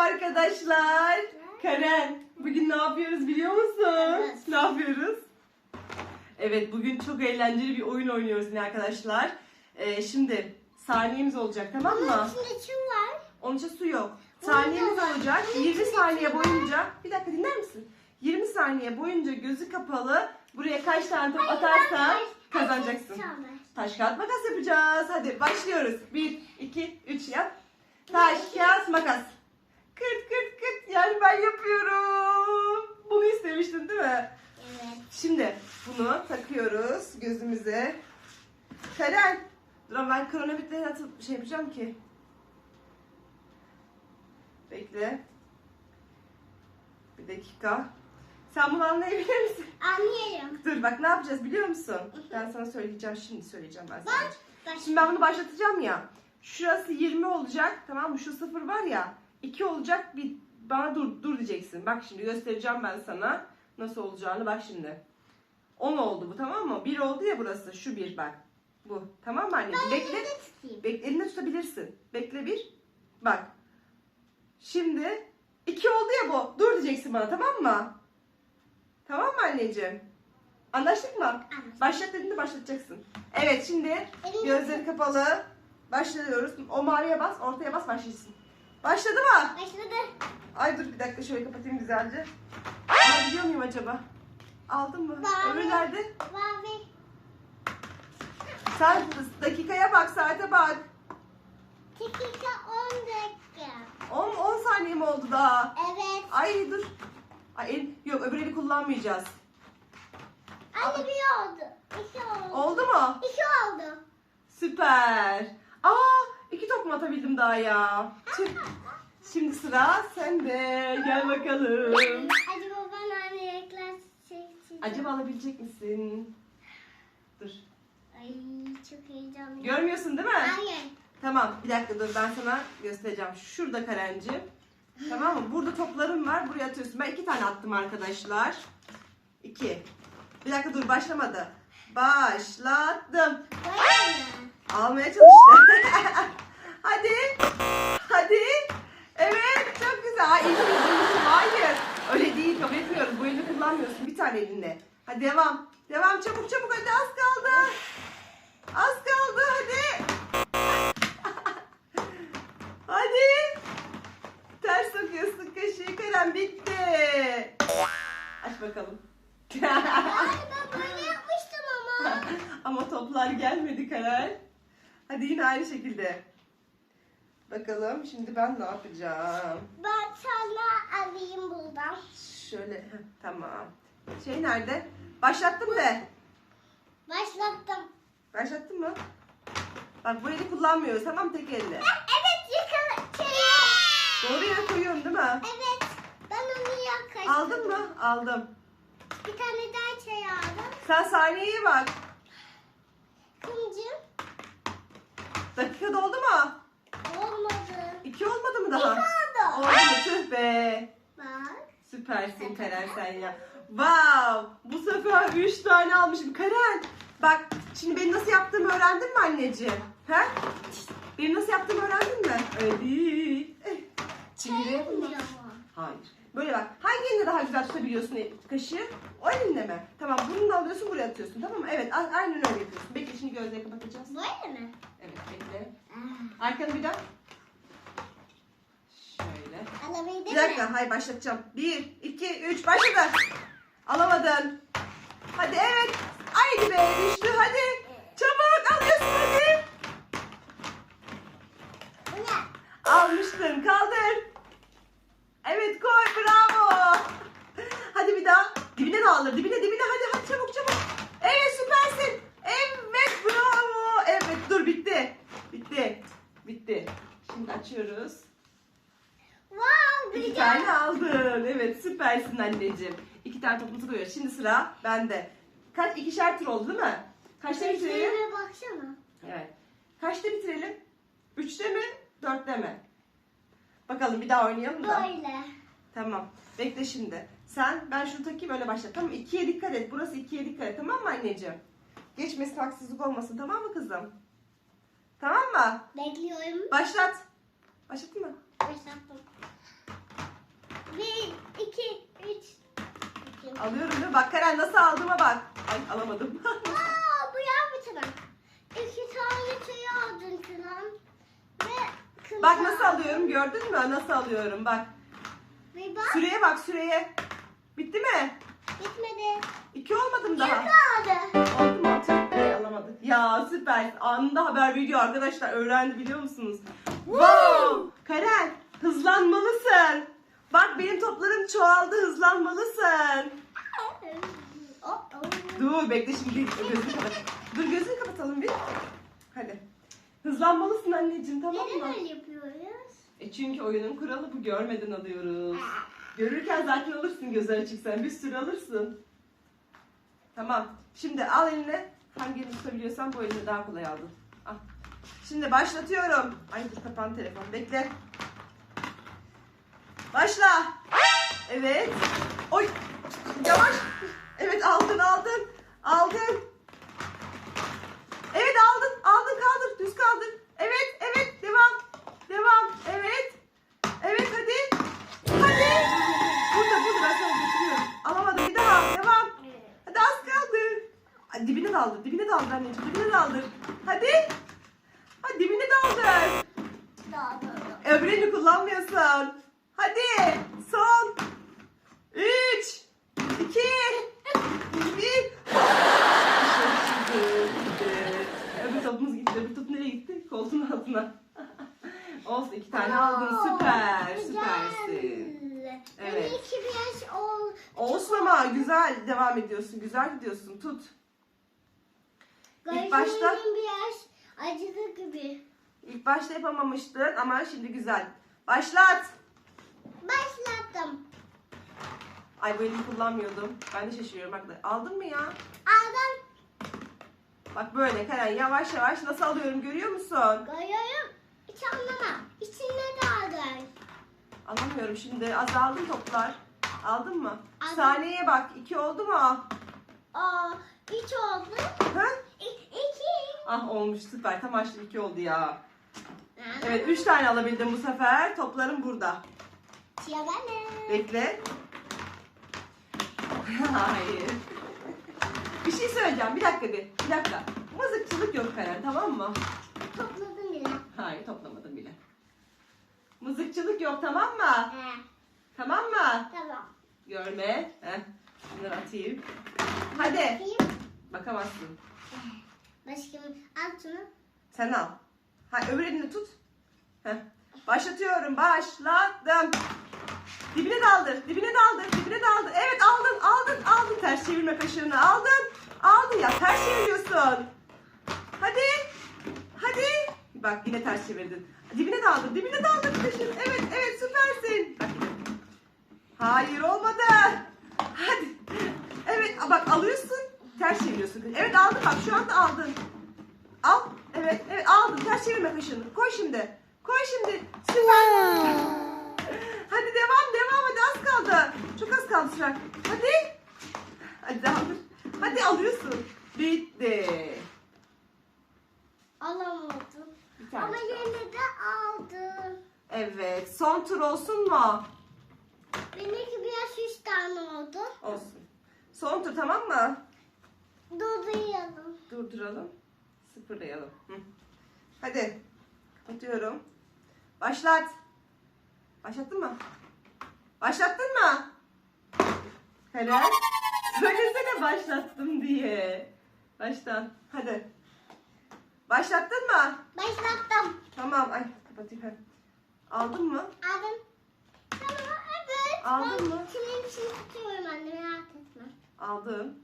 arkadaşlar. Karen, bugün ne yapıyoruz biliyor musun? Evet. Ne yapıyoruz? Evet, bugün çok eğlenceli bir oyun oynuyoruz yine arkadaşlar. Ee, şimdi saniyemiz olacak tamam mı? Bunun içinde kim var? Onun için su yok. Saniyemiz olacak. 20 saniye boyunca, bir dakika dinler misin? 20 saniye boyunca gözü kapalı buraya kaç tane top atarsan kazanacaksın. Taş kağıt makas yapacağız. Hadi başlıyoruz. 1, 2, 3 yap. Taş kağıt makas. Kırt kırt kırt. Yani ben yapıyorum. Bunu istemiştin değil mi? Evet. Şimdi bunu takıyoruz gözümüze. Karen. Dur ama ben kronometreyi atıp şey yapacağım ki. Bekle. Bir dakika. Sen bunu anlayabilir misin? Anlıyorum. Dur bak ne yapacağız biliyor musun? Ben sana söyleyeceğim şimdi söyleyeceğim ben sana. Bak. Şimdi ben bunu başlatacağım ya. Şurası 20 olacak tamam mı? Şu sıfır var ya. 2 olacak bir bana dur dur diyeceksin. Bak şimdi göstereceğim ben sana nasıl olacağını bak şimdi. 10 oldu bu tamam mı? 1 oldu ya burası. Şu bir bak. Bu. Tamam mı anneciğim? Bekle. Bekle elinde tutabilirsin. Bekle bir. Bak. Şimdi 2 oldu ya bu. Dur diyeceksin bana tamam mı? Tamam mı anneciğim? Anlaştık mı? Anlaştık. Başlat dediğinde başlatacaksın. Evet şimdi gözleri kapalı. Başlıyoruz. O maviye bas, ortaya bas başlasın. Başladı mı? Başladı. Ay dur bir dakika şöyle kapatayım güzelce. Alabiliyor muyum acaba? Aldın mı? Mavi. Öbürü nerede? Mavi. Sen dakikaya bak, saate bak. Dakika 10 dakika. 10 10 saniye mi oldu daha? Evet. Ay dur. Ay el, yok öbür eli kullanmayacağız. Anne bir oldu. İki oldu. Oldu mu? İki oldu. Süper. Aa iki top mu atabildim daha ya? Şimdi sıra sende. Gel bakalım. Acaba ben anne renkler çekeceğim. Acaba alabilecek misin? Dur. Ay çok heyecanlıyım. Görmüyorsun değil mi? Hayır. Tamam bir dakika dur ben sana göstereceğim. Şurada kalemci. Tamam mı? Burada toplarım var. Buraya atıyorsun. Ben iki tane attım arkadaşlar. İki. Bir dakika dur başlamadı. Mi? Almaya çalıştı. Hadi. Hadi. Evet çok güzel. Ay, elini kullanıyorsun. Hayır. Öyle değil kabul etmiyoruz. Bu elini tane elinle. Hadi devam. Devam çabuk çabuk hadi az kaldı. Az kaldı hadi. hadi. Ters sokuyorsun kaşığı kalem bitti. Aç bakalım. Ay ben böyle yapmıştım ama. Ama toplar gelmedi Karar. Hadi yine aynı şekilde. Bakalım şimdi ben ne yapacağım? Ben sana alayım buradan. Şöyle tamam. Şey nerede? Başlattım de. Başlattım. Başlattın mı? Bak bu eli kullanmıyoruz tamam mı? tek elle. Evet yakala. Şey. Doğru yere koyuyorum değil mi? Evet. Ben onu yaklaştım. Aldın mı? Aldım. Bir tane daha çay aldım. Sen saniyeye bak. Kımcım. Dakika doldu mu? Olmadı. İki olmadı mı daha? İki oldu. Oldu? Tüh be. Bak. Süpersin Karen sen ya. Wow! Bu sefer 3 tane almışım. Karen! Bak şimdi benim nasıl yaptığımı öğrendin mi anneciğim? He? Benim nasıl yaptığımı öğrendin mi? Çayılmıyor mu? Hayır. Böyle bak. Hangi elinde daha güzel tutabiliyorsun kaşığı? O elinde mi? Tamam bunu da alıyorsun buraya atıyorsun tamam mı? Evet aynen öyle yapıyorsun. Bekle şimdi gözleri kapatacağız. Böyle mi? Evet bekle. Aa, Arkanı bir dön. Şöyle. Alabildin Bir dakika, hayır başlatacağım. Bir, iki, üç, başladı. Alamadın. Hadi evet. Haydi be düştü hadi. Çabuk alıyorsun hadi. Almıştın kaldır. Evet koy bravo. Hadi bir daha. Dibine de alır dibine dibine hadi hadi çabuk çabuk. Evet süpersin. Evet bravo. Evet dur bitti. Bitti. Bitti. Şimdi açıyoruz. Wow güzel. tane aldın. Evet süpersin anneciğim. İki tane topumuzu koyuyoruz. Şimdi sıra bende. Kaç ikişer tur oldu değil mi? Kaçta bitirelim? Gözlerime baksana. Evet. Kaçta bitirelim? Üçte mi? Dörtte mi? Bakalım bir daha oynayalım da. Böyle. Tamam. Bekle şimdi. Sen ben şunu takayım öyle başla. Tamam ikiye dikkat et. Burası ikiye dikkat et. Tamam mı anneciğim? Geçmesin haksızlık olmasın. Tamam mı kızım? Tamam mı? Bekliyorum. Başlat. Başlattın mı? Başlattım. iki, üç. Alıyorum değil mi? Bak Karen nasıl aldığıma bak. Ay alamadım. Aa, bu yan bir tane. İki tane şey aldın Kıran. Ve kızı bak nasıl aldın. alıyorum gördün mü? Nasıl alıyorum bak. Ve bak Süreye bak süreye. Bitti mi? bitmedi. İki olmadım daha. Kim kaldı? Oldu mu? Tüh be, alamadık. Ya süper. Anında haber video arkadaşlar. Öğrendi biliyor musunuz? Wow! Karen hızlanmalısın. Bak benim çoğaldı hızlanmalısın. Dur bekle şimdi gözünü kapat. Dur gözünü kapatalım bir. Hadi. Hızlanmalısın anneciğim tamam Neden mı? öyle yapıyoruz? E çünkü oyunun kuralı bu görmeden alıyoruz. Görürken zaten alırsın gözler açık sen bir sürü alırsın. Tamam. Şimdi al eline. Hangi elini tutabiliyorsan bu elini daha kolay aldın. Al. Şimdi başlatıyorum. Ay dur kapan telefon. Bekle. Başla. Evet. Oy. Yavaş. Evet aldın aldın. Aldın. Evet aldın. Aldın kaldır. Düz kaldır. Evet evet devam. Devam. Evet. Evet hadi. Hadi. Burada burada ben sana götürüyorum. Alamadım bir daha. Devam. Hadi az kaldı. Ay, dibine daldır. Dibine daldır anneciğim. Dibine daldır. Hadi. Hadi dibine daldır. Öbürünü kullanmıyorsun. Hadi. Son. Üç. iki, Bir. Öbür topumuz gitti. Öbür top nereye gitti? Koltuğun altına. Olsun iki tane aldın. Süper. Süpersin. Evet. İki yaş ol. Olsun ama güzel devam ediyorsun. Güzel gidiyorsun. Tut. İlk başta- Gözlerimin bir yaş acıdı gibi. İlk başta yapamamıştın ama şimdi güzel. Başlat. Başlattım. Ay bu elimi kullanmıyordum. Ben de şaşırıyorum. Bak aldın mı ya? Aldım. Bak böyle Karen yavaş yavaş nasıl alıyorum görüyor musun? Koyuyorum. Hiç anlamam. İçine daldır. Alamıyorum şimdi. Azaldı toplar. Aldın mı? Aldım. Saniyeye bak. iki oldu mu? Aa, üç oldu. Ha? İ- iki. Ah olmuş süper. Tam açtım iki oldu ya. Evet üç tane alabildim bu sefer. Toplarım burada. Çiğdene. Bekle. Hayır. Bir şey söyleyeceğim. Bir dakika bir. Bir dakika. Mızıkçılık yok Karen tamam mı? Topladım bile. Hayır toplamadım bile. Mızıkçılık yok tamam mı? He, Tamam mı? tamam. Görme. Heh. Şunları atayım. Hadi. Bakayım. Bakamazsın. Başka mı? Al şunu. Sen al. Ha öbür elini tut. Heh. Başlatıyorum. Başlattım. Dibine daldır. Dibine daldır. Dibine daldır. Evet aldın. Aldın. Aldın. Ters çevirme kaşığını. Aldın. Aldın ya. Ters çeviriyorsun. Hadi. Hadi. Bak yine ters çevirdin. Dibine daldır. Dibine daldır kaşığını. Evet. Evet. Süpersin. Hayır olmadı. Hadi. Evet bak alıyorsun. Ters çeviriyorsun. Evet aldın bak şu anda aldın. Al. Evet evet aldın. Ters çevirme kaşını. Koy şimdi. Koy şimdi. Süper. Hadi devam devam hadi az kaldı. Çok az kaldı süren. Hadi. Hadi daldır. Hadi alıyorsun. Bitti. Alamadım. Bir tane Ama kaldı. yine de aldım. Evet. Son tur olsun mu? Benimki bir yaş üç tane oldu. Olsun. Son tur tamam mı? Durduruyalım. Durduralım. Sıfırlayalım. Hı. Hadi. Kapatıyorum. Başlat. Başlattın mı? Başlattın mı? Helal. Söylesene başlattım diye. Baştan. Hadi. Başlattın mı? Başlattım. Tamam. Ay kapatayım. Aldın mı? Aldım. Tamam evet. Aldın mı? Senin için tutuyorum anne merak etme. Aldım.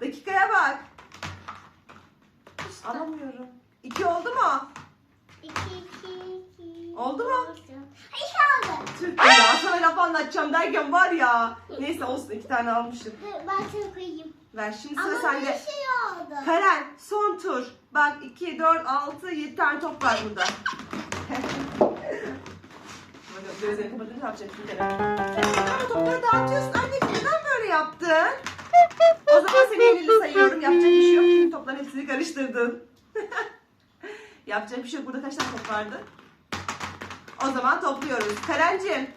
Dakikaya bak. Alamıyorum. İki oldu mu? İki, iki, iki. Oldu mu? İki oldu. Tüh ya sana laf anlatacağım derken var ya. Neyse olsun iki tane almışım. Dur, Ben seni koyayım. Ver şimdi Ama sıra bir sende. şey oldu. Karen son tur. Bak 2, 4, 6, 7 tane top var burada. Böyle Gözlerini kapatınca ne yapacaksın? Ama topları dağıtıyorsun. Anneciğim neden böyle yaptın? O zaman seni yenili sayıyorum. Yapacak bir şey yok. Topların hepsini karıştırdın. Yapacak bir şey yok. Burada kaç tane top vardı? O zaman topluyoruz. Karencim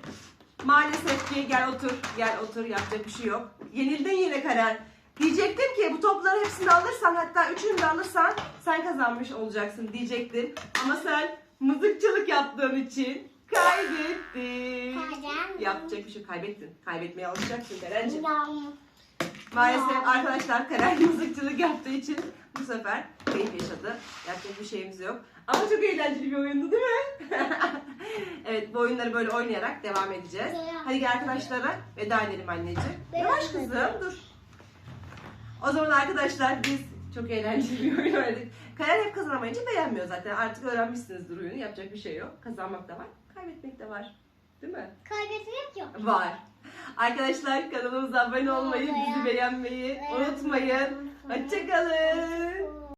maalesef ki gel otur. Gel otur yapacak bir şey yok. Yenildin yine Karen. Diyecektim ki bu topları hepsini alırsan hatta üçünü de alırsan sen kazanmış olacaksın diyecektim. Ama sen mızıkçılık yaptığın için kaybettin. Yapacak bir şey kaybettin. Kaybetmeye alışacaksın Karencim. Maalesef arkadaşlar Karen mızıkçılık yaptığı için bu sefer keyif yaşadı. Yapacak bir şeyimiz yok. Ama çok eğlenceli bir oyundu değil mi? evet bu oyunları böyle oynayarak devam edeceğiz. Hadi gel arkadaşlara veda edelim anneciğim. Yavaş kızım dur. O zaman arkadaşlar biz çok eğlenceli bir oyun oynadık. Karen hep kazanamayınca beğenmiyor zaten. Artık öğrenmişsinizdir oyunu. Yapacak bir şey yok. Kazanmak da var, kaybetmek de var. Değil mi? Kaybetmek yok. Var. Arkadaşlar kanalımıza abone olmayı, bizi beğenmeyi unutmayın. Hoşçakalın.